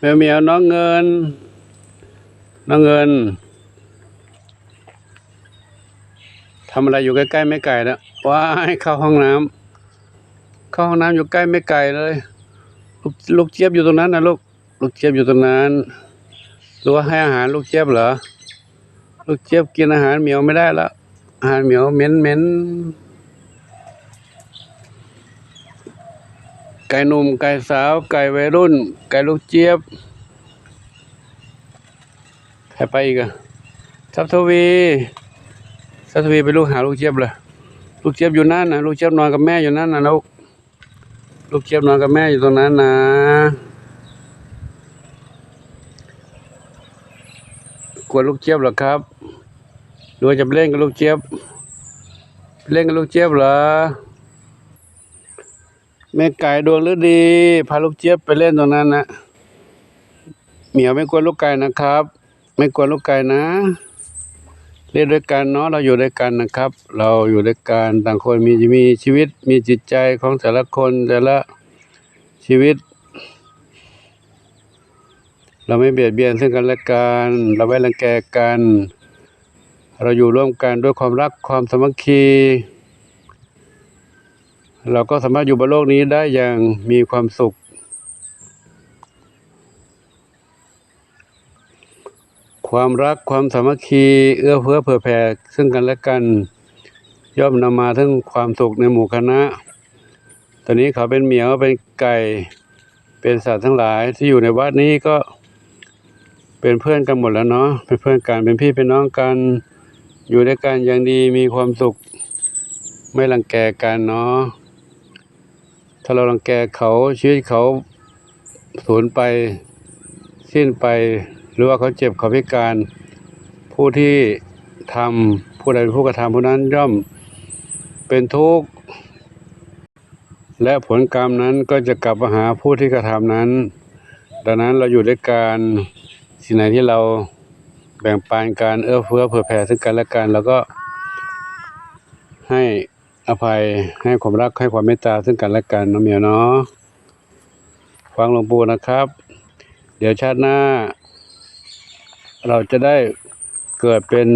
แมวเหมียวน้องเงิน น้องเงินทำอะไรอยู่ใกล้ๆไม่ไกลแล้วว้ายเข้าห้องน้ำเข้าห้องน้ำอยู่ใกล้ไม่ไกลเลยลูกลูกเจี๊ยบอยู่ตรงนั้นนะลูกลูกเจี๊ยบอยู่ตรงนั้นหรือว่าให้อาหารลูกเจี๊ยบเหรอลูกเจี๊ยบกินอาหารเหมียวไม่ได้แล้วอาหารเหมียวเหม็นเหม็น ไก่หนุ่ม ไก่สาว ไก่วัยรุ่น ไก่ลูกเจี๊ยบใครไปอีกอะทัพทวีทัพทวีไปลูกหาลูกเจี๊ยบเลยลูกเจี๊ยบอยู่นั่นนะลูกเจี๊ยบนอนกับแม่อยู่นั่นนะลูกลูกเจี๊ยบนอนกับแม่อยู่ตรงนั้นนะกลัวลูกเจี๊ยบเหรอครับหรือจะเล่นกับลูกเจี๊ยบเล่นกับลูกเจี๊ยบเหรอ แม่ไก่ดวงฤดี พาลูกเจี๊ยบไปเล่นตรงนั้นนะเหมียวไม่กลัวลูกไก่นะครับ ไม่กลัวลูกไก่นะ เล่นด้วยกันเนาะเราอยู่ด้วยกันนะครับ เราอยู่ด้วยกันต่างคนมีมีชีวิตมีจิตใจของแต่ละคนแต่ละชีวิต เราไม่เบียดเบียนซึ่งกันและกันเราไม่รังแกกัน เราอยู่ร่วมกันด้วยความรักความสามัคคี เราก็สามารถอยู่บนโลกนี้ได้อย่างมีความสุข ความรักความสามัคคีเอื้อเฟื้อเผื่อแผ่ซึ่งกันและกัน ย่อมนำมาถึงความสุขในหมู่คณะ ตอนนี้เขาเป็นเหมียวเป็นไก่เป็นสัตว์ทั้งหลายที่อยู่ในวัดนี้ก็เป็นเพื่อนกันหมดแล้วเนาะเป็นเพื่อนกันเป็นพี่เป็นน้องกัน อยู่ด้วยกันอย่างดีมีความสุข ไม่รังแกกันเนาะ ถ้าเรารังแกเขาชีวิตเขาสูญไปสิ้นไป หรือว่าเขาเจ็บเขาพิการ ผู้ที่ทำผู้ใดเป็นผู้กระทำผู้นั้นย่อมเป็นทุกข์และผลกรรมนั้นก็จะกลับมาหาผู้ที่กระทำนั้น ดังนั้นเราอยู่ด้วยกันสิ่งไหนที่เราแบ่งปันการเอื้อเฟื้อเผื่อแผ่ซึ่งกันและกันเราก็ให้ อภัยให้ความรักให้ความเมตตาซึ่งกันและกันน้องเมียวเนาะฟังหลวงปู่นะครับ เดี๋ยวชาติหน้า เราจะได้เกิดเป็น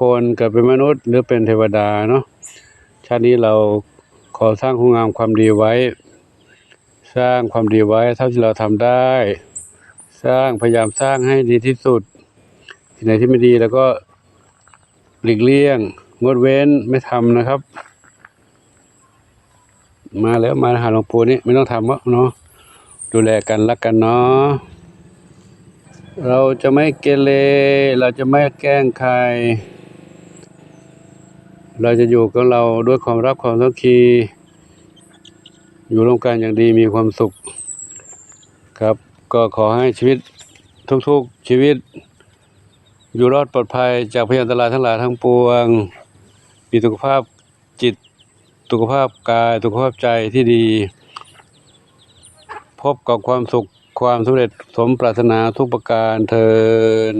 คนเกิดเป็นมนุษย์ หรือเป็นเทวดาเนาะชาตินี้เราขอสร้างคุณงามความดีไว้ สร้างความดีไว้เท่าที่เราทำได้ สร้างพยายามสร้างให้ดีที่สุดที่ไหนที่ไม่ดีแล้วก็หลีกเลี่ยงงดเว้นไม่ทำนะครับ มาแล้วมาหาหลวงปู่นี่ไม่ต้องทำวะเนาะดูแลกันรักกันเนาะเราจะไม่เกเรเราจะไม่แกล้งใคร เราจะอยู่กับเราด้วยความรักความสามัคคีอยู่ร่วมกันอย่างดีมีความสุข ครับ ก็ขอให้ชีวิตทุกๆชีวิต อยู่รอดปลอดภัยจากพยานอันตรายทั้งหลายทั้งปวงมีสุขภาพจิต สุขภาพกายสุขภาพใจที่ดี พบกับความสุขความสำเร็จสมปรารถนาทุกประการเทิน